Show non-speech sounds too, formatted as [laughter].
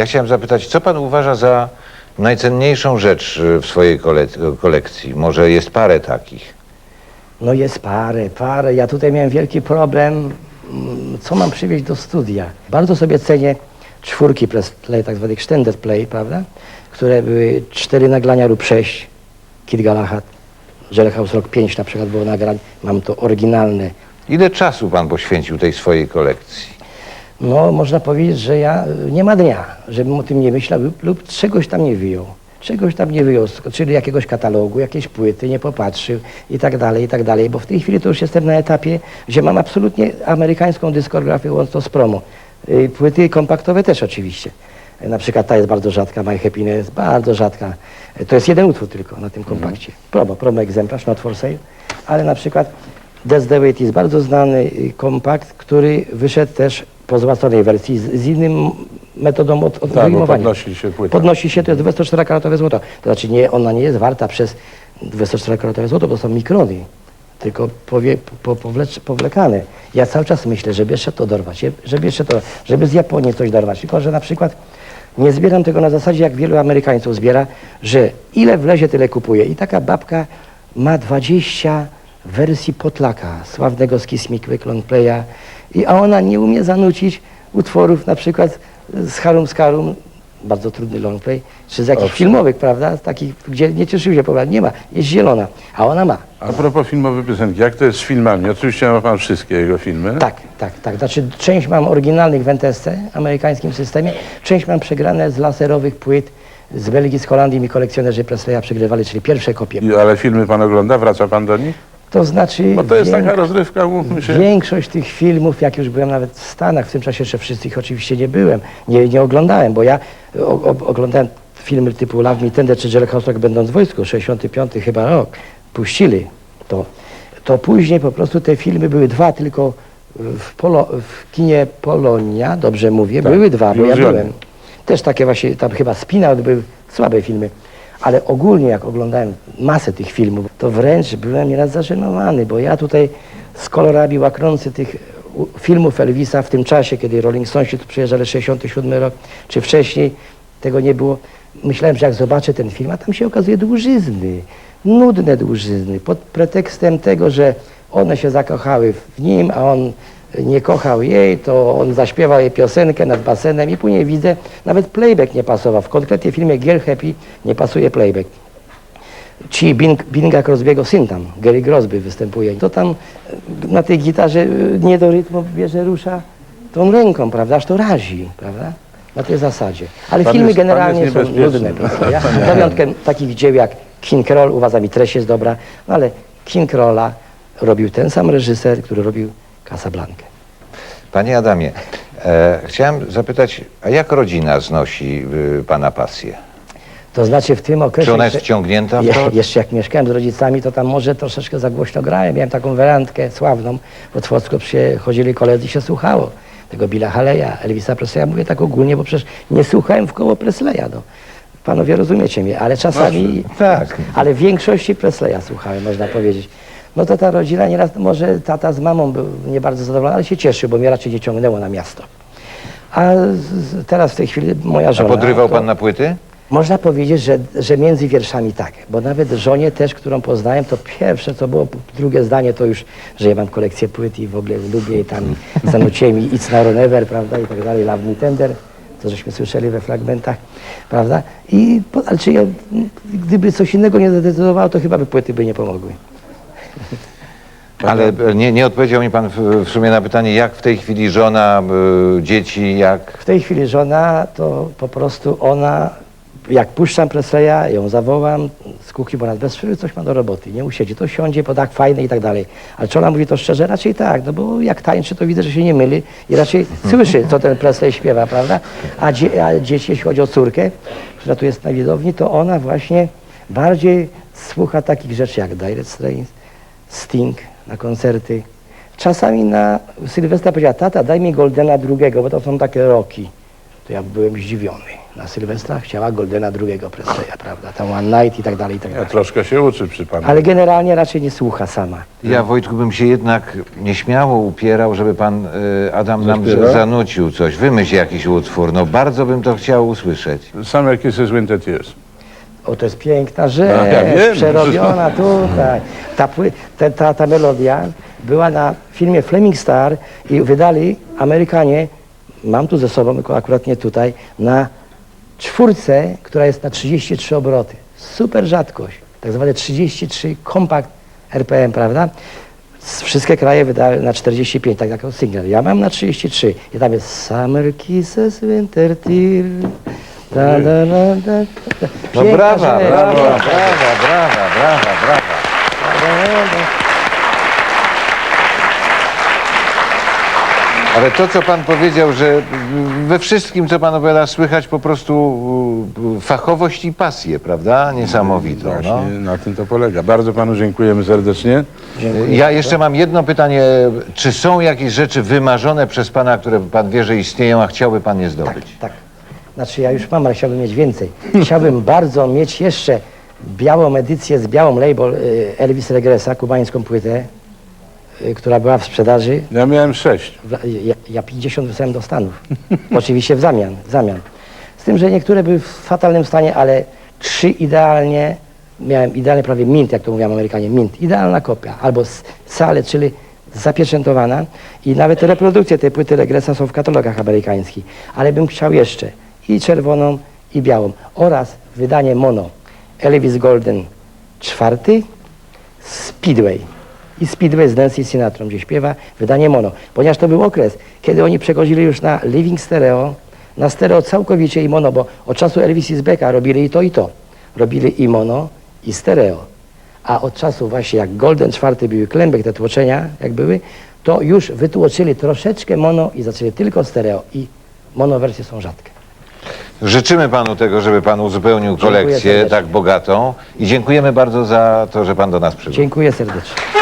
Ja chciałem zapytać, co pan uważa za najcenniejszą rzecz y, w swojej kole- kolekcji? Może jest parę takich. No jest parę, parę. Ja tutaj miałem wielki problem, mm, co mam przywieźć do studia. Bardzo sobie cenię czwórki press play, tak zwany extended play, prawda? Które były cztery nagrania lub sześć. Kid Galahad, Jailhouse Rock 5 na przykład było nagrań. Mam to oryginalne. Ile czasu pan poświęcił tej swojej kolekcji? No, można powiedzieć, że ja y, nie ma dnia, żebym o tym nie myślał lub, czegoś tam nie wyjął. Czegoś tam nie wyjął, czyli jakiegoś katalogu, jakiejś płyty, nie popatrzył i tak dalej, i tak dalej. Bo w tej chwili to już jestem na etapie, gdzie mam absolutnie amerykańską dyskografię łącznie z promo. Y, Płyty kompaktowe też oczywiście. Y, Na przykład ta jest bardzo rzadka, My Happiness, bardzo rzadka. Y, To jest jeden utwór tylko na tym kompakcie. Promo, promo egzemplarz, not for sale. Ale na przykład That's the Way It jest bardzo znany kompakt, który wyszedł też po złaconej wersji z, z innym metodą od, od Tak, bo wyjmowania. podnosi się płyta. Podnosi się, to jest 24-karatowe złoto. To znaczy nie, ona nie jest warta przez 24-karatowe złoto, bo to są mikrony, tylko powie, po, powlecz, powlekane. Ja cały czas myślę, żeby jeszcze to dorwać, je- żeby jeszcze to, żeby z Japonii coś dorwać. Tylko, że na przykład nie zbieram tego na zasadzie, jak wielu Amerykańców zbiera, że ile wlezie, tyle kupuje. I taka babka ma 20 wersji Potlaka, sławnego z Long Playa, i, a ona nie umie zanucić utworów na przykład z Harum Skarum, bardzo trudny long play, czy z jakichś Owszem. filmowych, prawda, z takich, gdzie nie cieszył się pogląd, nie ma, jest zielona, a ona ma. A propos filmowej piosenki, jak to jest z filmami? Oczywiście ma pan wszystkie jego filmy. Tak, tak, tak. Znaczy część mam oryginalnych w NTSC, amerykańskim systemie, część mam przegrane z laserowych płyt z Belgii, z Holandii mi kolekcjonerzy Presleya przegrywali, czyli pierwsze kopie. I, ale filmy pan ogląda? Wraca pan do nich? To znaczy Bo to jest taka rozrywka, mówmy się. Większość tych filmów, jak już byłem nawet w Stanach, w tym czasie jeszcze wszystkich oczywiście nie byłem, nie, nie oglądałem, bo ja o, o, oglądałem filmy typu Love Me Tender czy Jailhouse Rock będąc w wojsku, 65 chyba rok, puścili to. To później po prostu te filmy były dwa tylko w, Polo, w kinie Polonia, dobrze mówię, Tak, były dwa, bo ja byłem. Też takie właśnie, tam chyba Spinout były słabe filmy. Ale ogólnie jak oglądałem masę tych filmów, to wręcz byłem nieraz zażenowany, bo ja tutaj z kolorami łaknący tych filmów Elvisa w tym czasie, kiedy Rolling Stonesi tu przyjeżdżali 67 rok, czy wcześniej, tego nie było. Myślałem, że jak zobaczę ten film, a tam się okazuje dłużyzny, nudne dłużyzny, pod pretekstem tego, że one się zakochały w nim, a on nie kochał jej, to on zaśpiewał jej piosenkę nad basenem i później widzę, nawet playback nie pasował. W konkretnie filmie Girl Happy nie pasuje playback. Ci Bing, Binga Crosby'ego syn tam, Gary Crosby występuje. To tam e, na tej gitarze e, nie do rytmu bierze, rusza tą ręką, prawda, aż to razi, prawda? Na tej zasadzie. Ale Pan filmy jest- pan generalnie jest są niebezpieczny. nudne, prawda? Ja, takich dzieł jak King Roll, uważam i treść jest dobra, no ale King Rolla robił ten sam reżyser, który robił Casablanca. Panie Adamie, e, chciałem zapytać, a jak rodzina znosi y, pana pasję? To znaczy w tym okresie... Czy ona jest jeszcze- wciągnięta w Je, to? jeszcze jak mieszkałem z rodzicami, to tam może troszeczkę za głośno grałem. Miałem taką werandkę sławną. W Otwocku przychodzili koledzy i się słuchało. Tego Billa Haleya, Elvisa Presleya. Mówię tak ogólnie, bo przecież nie słuchałem w koło Presleya. No. Panowie rozumiecie mnie, ale czasami... tak. Ale w większości Presleya słuchałem, można powiedzieć. No to ta rodzina nieraz, może tata z mamą był nie bardzo zadowolony, ale się cieszył, bo mnie raczej nie ciągnęło na miasto. A z, teraz w tej chwili moja A żona... podrywał to- pan na płyty? można powiedzieć, że, że między wierszami tak, bo nawet żonie też, którą poznałem, to pierwsze co było, drugie zdanie to już, że ja mam kolekcję płyt i w ogóle lubię i tam [laughs] zanuciłem i It's Now or Never, prawda, i tak dalej, Love Me Tender, to żeśmy słyszeli we fragmentach, prawda, i po, ale czy ja, gdyby coś innego nie zadecydowało, to chyba by płyty by nie pomogły. [laughs] Ale nie, nie odpowiedział mi pan w, w sumie na pytanie, jak w tej chwili żona, y, dzieci, jak... W tej chwili żona, to po prostu ona, jak puszczam Presleya, ją zawołam z kuchni, bo nas bez przerwy coś ma do roboty, nie usiedzi, to siądzie, bo tak fajne i tak dalej. Ale czy ona mówi to szczerze? Raczej tak, no bo jak tańczy, to widzę, że się nie myli i raczej [laughs] słyszy, co ten Presley śpiewa, prawda? A, dzie, a dzieci, jeśli chodzi o córkę, która tu jest na widowni, to ona właśnie bardziej słucha takich rzeczy jak Dire Straits, Sting na koncerty. Czasami na Sylwestra powiedziała, tata, daj mi Goldena drugiego, bo to są takie roki. to ja byłem zdziwiony. Na Sylwestra chciała Goldena drugiego Presleya, prawda? Tam One Night i tak dalej, i tak Ja dalej. troszkę się uczy przy panu. Ale generalnie raczej nie słucha sama. Ja, Wojtku, bym się jednak nieśmiało upierał, żeby pan y, Adam nam z- zanucił coś. Wymyśl jakiś utwór. No bardzo bym to chciał usłyszeć. Summer Kisses, Winter Tears. O, to jest piękna rzecz, ja wiem. przerobiona tutaj. Ta, pły- ta, ta, ta melodia była na filmie Flaming Star i wydali Amerykanie, mam tu ze sobą, tylko akurat nie tutaj, na czwórce, która jest na 33 obroty. Super rzadkość, tak zwane 33 kompakt RPM, prawda? S- Wszystkie kraje wydały na 45, tak jako single. Ja mam na 33 i tam jest Summer Kisses, Winter Tears. Da, da, da, da, da. No Piękna brawa, rzecz. brawa, brawa, brawa, brawa, brawa. Ale to, co pan powiedział, że we wszystkim, co pan opowiada, słychać po prostu fachowość i pasję, prawda? Niesamowitą. Właśnie No. na tym to polega. Bardzo panu dziękujemy serdecznie. Ja jeszcze mam jedno pytanie. Czy są jakieś rzeczy wymarzone przez pana, które pan wie, że istnieją, a chciałby pan je zdobyć? Tak. Znaczy ja już mam, ale chciałbym mieć więcej. Chciałbym [laughs] bardzo mieć jeszcze białą edycję z białą label y, Elvis Regresa, kubańską płytę, y, która była w sprzedaży. Ja miałem sześć. Ja, ja 50 wysłałem do Stanów. Oczywiście w zamian, w zamian. Z tym, że niektóre były w fatalnym stanie, ale trzy idealnie, miałem idealnie prawie mint, jak to mówią Amerykanie, mint, idealna kopia, albo s- sale, czyli zapieczętowana i nawet reprodukcje tej płyty Regresa są w katalogach amerykańskich, ale bym chciał jeszcze i czerwoną, i białą oraz wydanie mono Elvis Golden czwarty, Speedway. I Speedway z Nancy Sinatrą, gdzie śpiewa wydanie mono. Ponieważ to był okres, kiedy oni przechodzili już na living stereo, na stereo całkowicie i mono, bo od czasu Elvis i Becka robili i to i to. Robili i mono, i stereo. A od czasu właśnie jak Golden czwarty były klębek, te tłoczenia jak były, to już wytłoczyli troszeczkę mono i zaczęli tylko stereo. I monowersje są rzadkie. Życzymy panu tego, żeby pan uzupełnił kolekcję serdecznie. tak bogatą i dziękujemy bardzo za to, że pan do nas przybył. Dziękuję serdecznie.